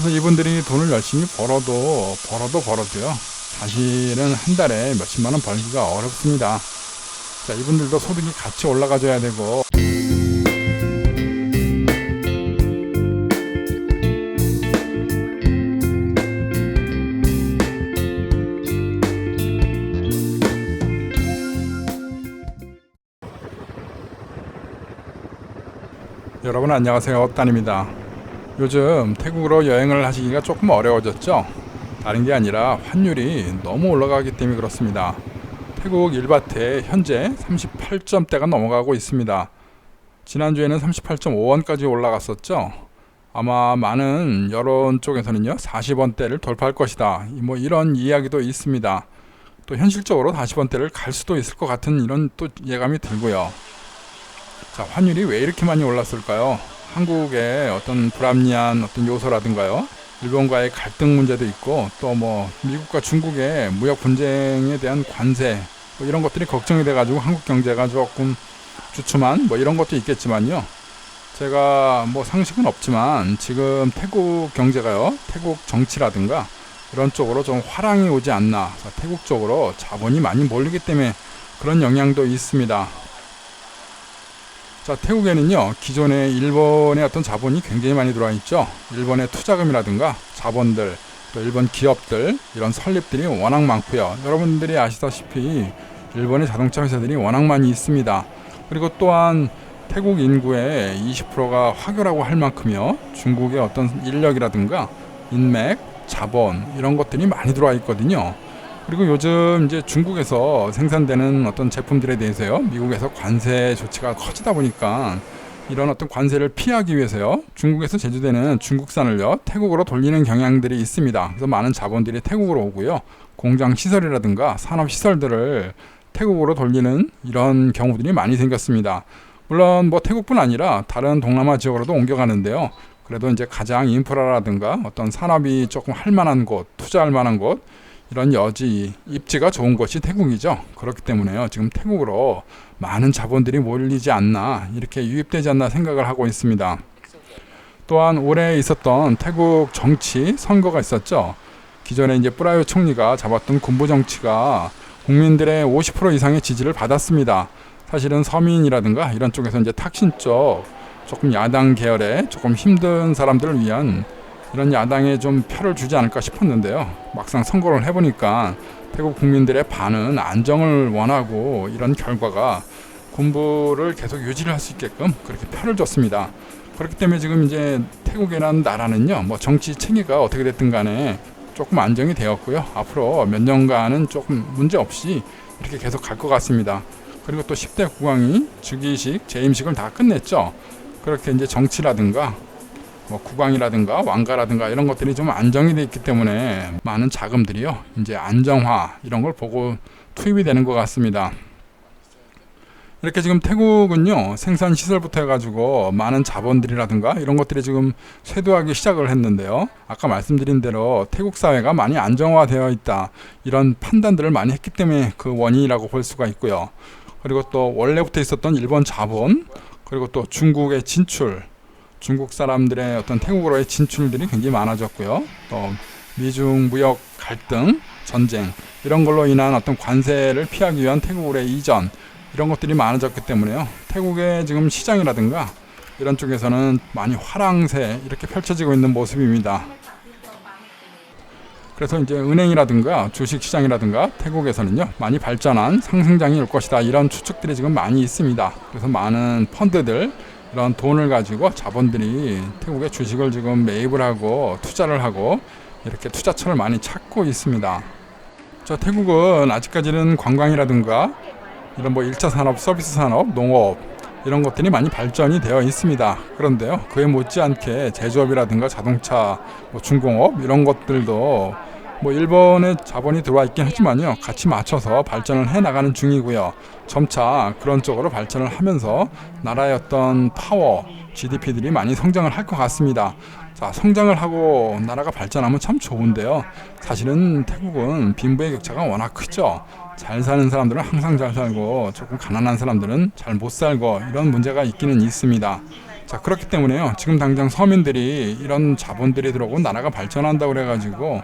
그래서 이분들이 돈을 열심히 벌어도 벌어도 벌어도요. 사실은 한 달에 몇십만 원 벌기가 어렵습니다. 자, 이분들도 소득이 같이 올라가줘야 되고 여러분 안녕하세요. 딴입니다. 요즘 태국으로 여행을 하시기가 조금 어려워졌죠? 다른 게 아니라 환율이 너무 올라가기 때문에 그렇습니다. 태국 일바트 현재 38점대가 넘어가고 있습니다. 지난주에는 38.5원까지 올라갔었죠. 아마 많은 여론 쪽에서는요 40원대를 돌파할 것이다. 뭐 이런 이야기도 있습니다. 또 현실적으로 40원대를 갈 수도 있을 것 같은 이런 또 예감이 들고요. 자, 환율이 왜 이렇게 많이 올랐을까요? 한국의 어떤 불합리한 어떤 요소라든가요. 일본과의 갈등 문제도 있고 또 뭐 미국과 중국의 무역 분쟁에 대한 관세 뭐 이런 것들이 걱정이 돼 가지고 한국 경제가 조금 주춤한 뭐 이런 것도 있겠지만요. 제가 뭐 상식은 없지만 지금 태국 경제가요. 태국 정치라든가 이런 쪽으로 좀 화랑이 오지 않나. 자, 태국 쪽으로 자본이 많이 몰리기 때문에 그런 영향도 있습니다. 자, 태국에는요, 기존에 일본의 어떤 자본이 굉장히 많이 들어와 있죠. 일본의 투자금이라든가 자본들, 또 일본 기업들, 이런 설립들이 워낙 많고요. 여러분들이 아시다시피 일본의 자동차 회사들이 워낙 많이 있습니다. 그리고 또한 태국 인구의 20%가 화교라고 할 만큼요, 중국의 어떤 인력이라든가 인맥, 자본, 이런 것들이 많이 들어와 있거든요. 그리고 요즘 이제 중국에서 생산되는 어떤 제품들에 대해서요, 미국에서 관세 조치가 커지다 보니까 이런 어떤 관세를 피하기 위해서요, 중국에서 제조되는 중국산을요, 태국으로 돌리는 경향들이 있습니다. 그래서 많은 자본들이 태국으로 오고요, 공장 시설이라든가 산업 시설들을 태국으로 돌리는 이런 경우들이 많이 생겼습니다. 물론 뭐 태국뿐 아니라 다른 동남아 지역으로도 옮겨가는데요. 그래도 이제 가장 인프라라든가 어떤 산업이 조금 할 만한 곳, 투자할 만한 곳, 이런 여지, 입지가 좋은 곳이 태국이죠. 그렇기 때문에요. 지금 태국으로 많은 자본들이 몰리지 않나, 이렇게 유입되지 않나 생각을 하고 있습니다. 또한 올해 있었던 태국 정치 선거가 있었죠. 기존에 이제 뿌라요 총리가 잡았던 군부 정치가 국민들의 50% 이상의 지지를 받았습니다. 사실은 서민이라든가 이런 쪽에서 이제 탁신 쪽 조금 야당 계열의 조금 힘든 사람들을 위한 이런 야당에 좀 표를 주지 않을까 싶었는데요. 막상 선거를 해보니까 태국 국민들의 반은 안정을 원하고 이런 결과가 군부를 계속 유지를 할 수 있게끔 그렇게 표를 줬습니다. 그렇기 때문에 지금 이제 태국이라는 나라는요, 뭐 정치 체계가 어떻게 됐든 간에 조금 안정이 되었고요. 앞으로 몇 년간은 조금 문제 없이 이렇게 계속 갈 것 같습니다. 그리고 또 10대 국왕이 즉위식, 재임식을 다 끝냈죠. 그렇게 이제 정치라든가 뭐 국왕이라든가 왕가라든가 이런 것들이 좀 안정이 돼 있기 때문에 많은 자금들이요 이제 안정화 이런 걸 보고 투입이 되는 것 같습니다. 이렇게 지금 태국은요 생산 시설부터 해가지고 많은 자본들이라든가 이런 것들이 지금 쇄도하기 시작을 했는데요 아까 말씀드린 대로 태국 사회가 많이 안정화되어 있다 이런 판단들을 많이 했기 때문에 그 원인이라고 볼 수가 있고요 그리고 또 원래부터 있었던 일본 자본 그리고 또 중국의 진출 중국 사람들의 어떤 태국으로의 진출들이 굉장히 많아졌고요. 또 미중 무역 갈등, 전쟁 이런 걸로 인한 어떤 관세를 피하기 위한 태국으로의 이전 이런 것들이 많아졌기 때문에요. 태국의 지금 시장이라든가 이런 쪽에서는 많이 화랑세 이렇게 펼쳐지고 있는 모습입니다. 그래서 이제 은행이라든가 주식 시장이라든가 태국에서는요 많이 발전한 상승장이 올 것이다 이런 추측들이 지금 많이 있습니다. 그래서 많은 펀드들 이런 돈을 가지고 자본들이 태국의 주식을 지금 매입을 하고 투자를 하고 이렇게 투자처를 많이 찾고 있습니다. 저 태국은 아직까지는 관광이라든가 이런 뭐 1차 산업, 서비스 산업, 농업 이런 것들이 많이 발전이 되어 있습니다. 그런데요, 그에 못지않게 제조업이라든가 자동차, 뭐 중공업 이런 것들도 뭐 일본의 자본이 들어와 있긴 하지만요. 같이 맞춰서 발전을 해 나가는 중이고요. 점차 그런 쪽으로 발전을 하면서 나라의 어떤 파워 GDP들이 많이 성장을 할 것 같습니다. 자 성장을 하고 나라가 발전하면 참 좋은데요. 사실은 태국은 빈부의 격차가 워낙 크죠. 잘 사는 사람들은 항상 잘 살고 조금 가난한 사람들은 잘 못 살고 이런 문제가 있기는 있습니다. 자 그렇기 때문에요. 지금 당장 서민들이 이런 자본들이 들어오고 나라가 발전한다고 그래가지고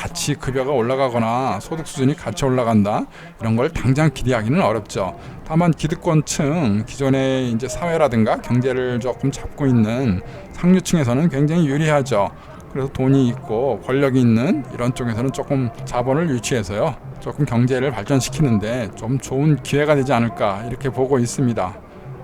같이 급여가 올라가거나 소득 수준이 같이 올라간다 이런 걸 당장 기대하기는 어렵죠. 다만 기득권층 기존의 이제 사회라든가 경제를 조금 잡고 있는 상류층에서는 굉장히 유리하죠. 그래서 돈이 있고 권력이 있는 이런 쪽에서는 조금 자본을 유치해서요. 조금 경제를 발전시키는데 좀 좋은 기회가 되지 않을까 이렇게 보고 있습니다.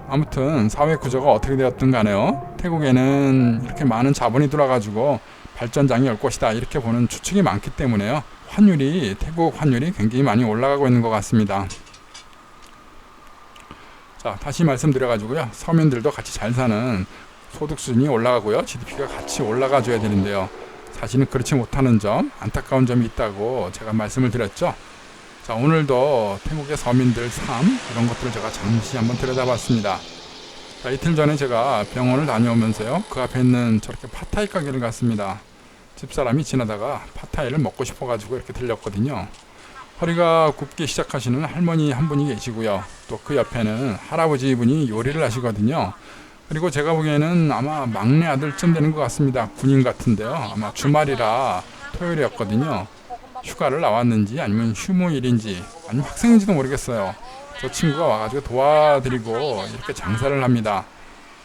아무튼 사회 구조가 어떻게 되었든 간에요. 태국에는 이렇게 많은 자본이 들어가지고 발전장이 열 것이다 이렇게 보는 추측이 많기 때문에요. 환율이 태국 환율이 굉장히 많이 올라가고 있는 것 같습니다. 자 다시 말씀드려가지고요. 서민들도 같이 잘 사는 소득 수준이 올라가고요. GDP가 같이 올라가 줘야 되는데요. 사실은 그렇지 못하는 점, 안타까운 점이 있다고 제가 말씀을 드렸죠. 자, 오늘도 태국의 서민들 삶 이런 것들을 제가 잠시 한번 들여다봤습니다. 자, 이틀 전에 제가 병원을 다녀오면서요. 그 앞에 있는 저렇게 파타이 가게를 갔습니다. 집사람이 지나다가 파타이를 먹고 싶어가지고 이렇게 들렸거든요. 허리가 굽기 시작하시는 할머니 한 분이 계시고요. 또 그 옆에는 할아버지 분이 요리를 하시거든요. 그리고 제가 보기에는 아마 막내 아들쯤 되는 것 같습니다. 군인 같은데요. 아마 주말이라 토요일이었거든요. 휴가를 나왔는지 아니면 휴무일인지 아니면 학생인지도 모르겠어요. 저 친구가 와가지고 도와드리고 이렇게 장사를 합니다.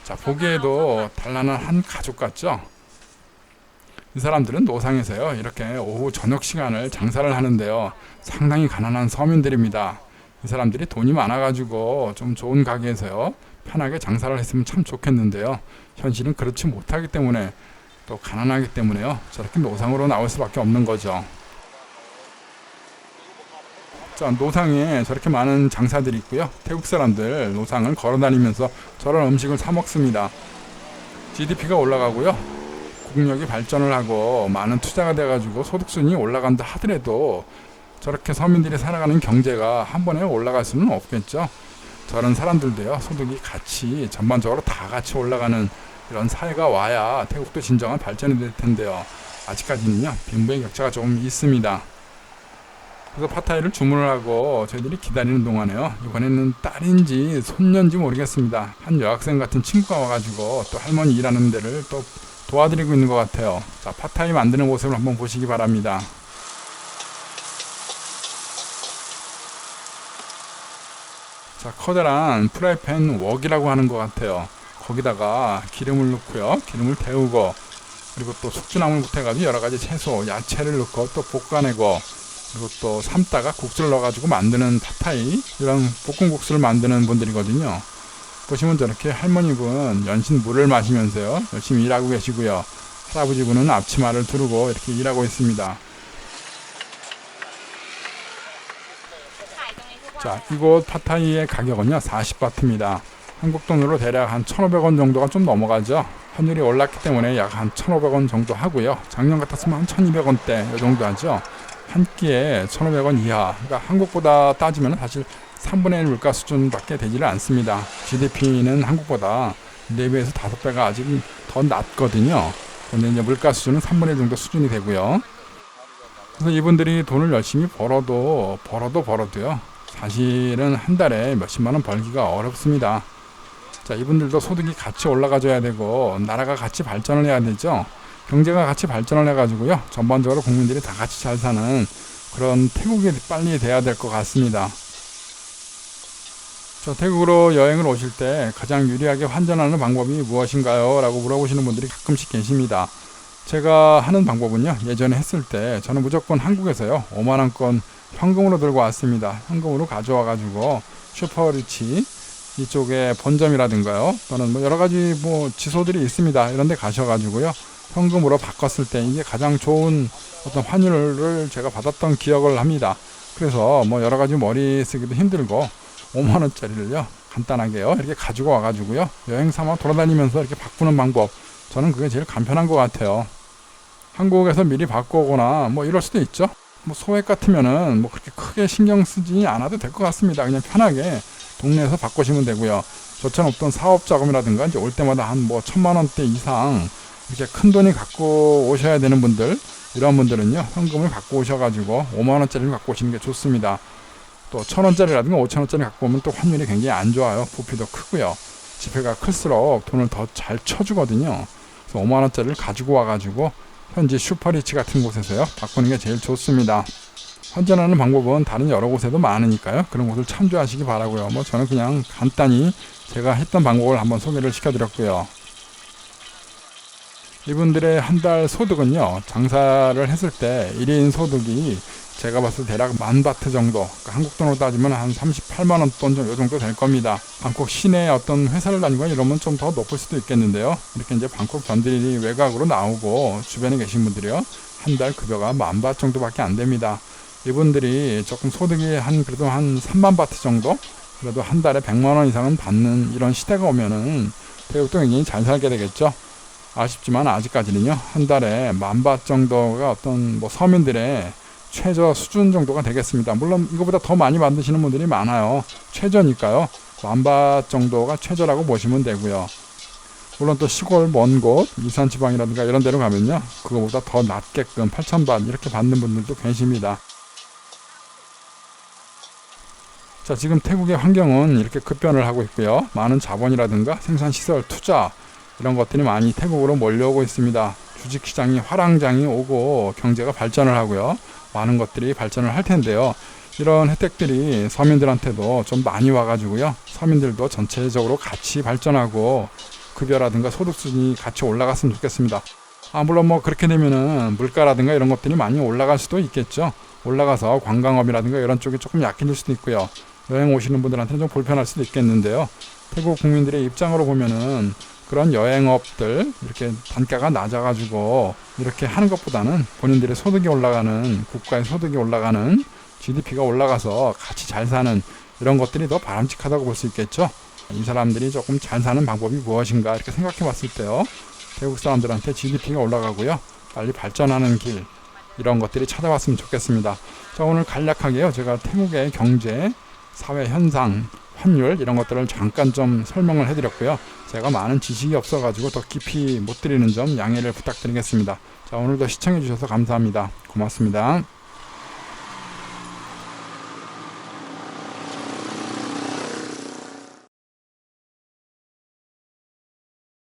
자, 보기에도 단란한 한 가족 같죠? 이 사람들은 노상에서요, 이렇게 오후 저녁 시간을 장사를 하는데요. 상당히 가난한 서민들입니다. 이 사람들이 돈이 많아가지고 좀 좋은 가게에서요, 편하게 장사를 했으면 참 좋겠는데요. 현실은 그렇지 못하기 때문에 또 가난하기 때문에요. 저렇게 노상으로 나올 수밖에 없는 거죠. 자, 노상에 저렇게 많은 장사들이 있고요. 태국 사람들 노상을 걸어 다니면서 저런 음식을 사 먹습니다. GDP가 올라가고요. 국력이 발전을 하고 많은 투자가 돼가지고 소득순이 올라간다 하더라도 저렇게 서민들이 살아가는 경제가 한 번에 올라갈 수는 없겠죠. 저런 사람들도요 소득이 같이 전반적으로 다 같이 올라가는 이런 사회가 와야 태국도 진정한 발전이 될 텐데요. 아직까지는요 빈부의 격차가 조금 있습니다. 그래서 파타이를 주문을 하고 저희들이 기다리는 동안에요. 이번에는 딸인지 손녀인지 모르겠습니다. 한 여학생 같은 친구가 와가지고 또 할머니 일하는 데를 또 도와드리고 있는 것 같아요. 자, 파타이 만드는 모습을 한번 보시기 바랍니다. 자, 커다란 프라이팬 웍이라고 하는 것 같아요. 거기다가 기름을 넣고요. 기름을 데우고 그리고 또 숙주나물부터 해가지고 여러 가지 채소, 야채를 넣고 또 볶아내고 그리고 또 삶다가 국수를 넣어가지고 만드는 파타이 이런 볶음국수를 만드는 분들이거든요. 보시면 저렇게 할머니분 연신 물을 마시면서요 열심히 일하고 계시고요. 할아버지분은 앞치마를 두르고 이렇게 일하고 있습니다. 자, 이곳 파타이의 가격은요 40바트입니다. 한국 돈으로 대략 한 1,500원 정도가 좀 넘어가죠. 환율이 올랐기 때문에 약 한 1,500원 정도 하고요. 작년 같았으면 한 1,200원대 이 정도 하죠. 한 끼에 1,500원 이하. 그러니까 한국보다 따지면 사실 3분의 1 물가 수준밖에 되지를 않습니다. GDP는 한국보다 4배에서 5배가 아직 더 낮거든요. 근데 이제 물가 수준은 3분의 1 정도 수준이 되고요. 그래서 이분들이 돈을 열심히 벌어도 벌어도 벌어도요. 사실은 한 달에 몇십만 원 벌기가 어렵습니다. 자, 이분들도 소득이 같이 올라가줘야 되고 나라가 같이 발전을 해야 되죠. 경제가 같이 발전을 해가지고요. 전반적으로 국민들이 다 같이 잘 사는 그런 태국이 빨리 돼야 될 것 같습니다. 저 태국으로 여행을 오실 때 가장 유리하게 환전하는 방법이 무엇인가요? 라고 물어보시는 분들이 가끔씩 계십니다. 제가 하는 방법은요. 예전에 했을 때 저는 무조건 한국에서요. 5만원권 현금으로 들고 왔습니다. 현금으로 가져와 가지고 슈퍼리치 이쪽에 본점이라든가요. 또는 뭐 여러 가지 뭐 지소들이 있습니다. 이런 데 가셔 가지고요. 현금으로 바꿨을 때 이게 가장 좋은 어떤 환율을 제가 받았던 기억을 합니다. 그래서 뭐 여러 가지 머리 쓰기도 힘들고 5만 원짜리를요. 간단하게요. 이렇게 가지고 와 가지고요. 여행 삼아 돌아다니면서 이렇게 바꾸는 방법. 저는 그게 제일 간편한 것 같아요. 한국에서 미리 바꿔오거나 뭐 이럴 수도 있죠. 뭐 소액 같으면은 뭐 그렇게 크게 신경 쓰지 않아도 될 것 같습니다. 그냥 편하게 동네에서 바꾸시면 되고요. 저처럼 어떤 사업 자금이라든가 이제 올 때마다 한 뭐 천만 원대 이상 이렇게 큰 돈이 갖고 오셔야 되는 분들 이런 분들은요 현금을 갖고 오셔가지고 5만 원짜리를 갖고 오시는 게 좋습니다. 또 천 원짜리라든가 오천 원짜리 갖고 오면 또 환율이 굉장히 안 좋아요. 부피도 크고요. 지폐가 클수록 돈을 더 잘 쳐주거든요. 그래서 5만 원짜리를 가지고 와가지고 현지 슈퍼리치 같은 곳에서요 바꾸는 게 제일 좋습니다. 환전하는 방법은 다른 여러 곳에도 많으니까요. 그런 곳을 참조하시기 바라고요. 뭐 저는 그냥 간단히 제가 했던 방법을 한번 소개를 시켜드렸고요. 이분들의 한 달 소득은요. 장사를 했을 때 1인 소득이 제가 봤을 때 대략 만 바트 정도, 그러니까 한국 돈으로 따지면 한 38만 원 돈 정도 정도 될 겁니다. 방콕 시내 어떤 회사를 다니고 이러면 좀 더 높을 수도 있겠는데요. 이렇게 이제 방콕 전들이 외곽으로 나오고 주변에 계신 분들이요. 한 달 급여가 만 바트 정도밖에 안 됩니다. 이분들이 조금 소득이 한 그래도 한 3만 바트 정도 그래도 한 달에 100만 원 이상은 받는 이런 시대가 오면은 태국도 굉장히 잘 살게 되겠죠. 아쉽지만 아직까지는요 한 달에 만 바트 정도가 어떤 뭐 서민들의 최저 수준 정도가 되겠습니다. 물론 이거보다 더 많이 만드시는 분들이 많아요. 최저니까요. 만 바트 정도가 최저라고 보시면 되고요. 물론 또 시골 먼 곳, 이산 지방이라든가 이런 데로 가면요. 그거보다 더 낮게끔 8,000바 이렇게 받는 분들도 계십니다. 자, 지금 태국의 환경은 이렇게 급변을 하고 있고요. 많은 자본이라든가 생산시설, 투자 이런 것들이 많이 태국으로 몰려오고 있습니다. 주식시장이 화랑장이 오고 경제가 발전을 하고요. 많은 것들이 발전을 할 텐데요. 이런 혜택들이 서민들한테도 좀 많이 와가지고요. 서민들도 전체적으로 같이 발전하고 급여라든가 소득 수준이 같이 올라갔으면 좋겠습니다. 아, 물론 뭐 그렇게 되면은 물가라든가 이런 것들이 많이 올라갈 수도 있겠죠. 올라가서 관광업이라든가 이런 쪽이 조금 약해질 수도 있고요. 여행 오시는 분들한테는 좀 불편할 수도 있겠는데요. 태국 국민들의 입장으로 보면은 그런 여행업들 이렇게 단가가 낮아가지고 이렇게 하는 것보다는 본인들의 소득이 올라가는 국가의 소득이 올라가는 GDP가 올라가서 같이 잘 사는 이런 것들이 더 바람직하다고 볼 수 있겠죠. 이 사람들이 조금 잘 사는 방법이 무엇인가 이렇게 생각해 봤을 때요. 태국 사람들한테 GDP가 올라가고요. 빨리 발전하는 길 이런 것들이 찾아왔으면 좋겠습니다. 자 오늘 간략하게요. 제가 태국의 경제, 사회 현상, 환율 이런 것들을 잠깐 좀 설명을 해드렸고요. 제가 많은 지식이 없어가지고 더 깊이 못 드리는 점 양해를 부탁드리겠습니다. 자 오늘도 시청해 주셔서 감사합니다. 고맙습니다.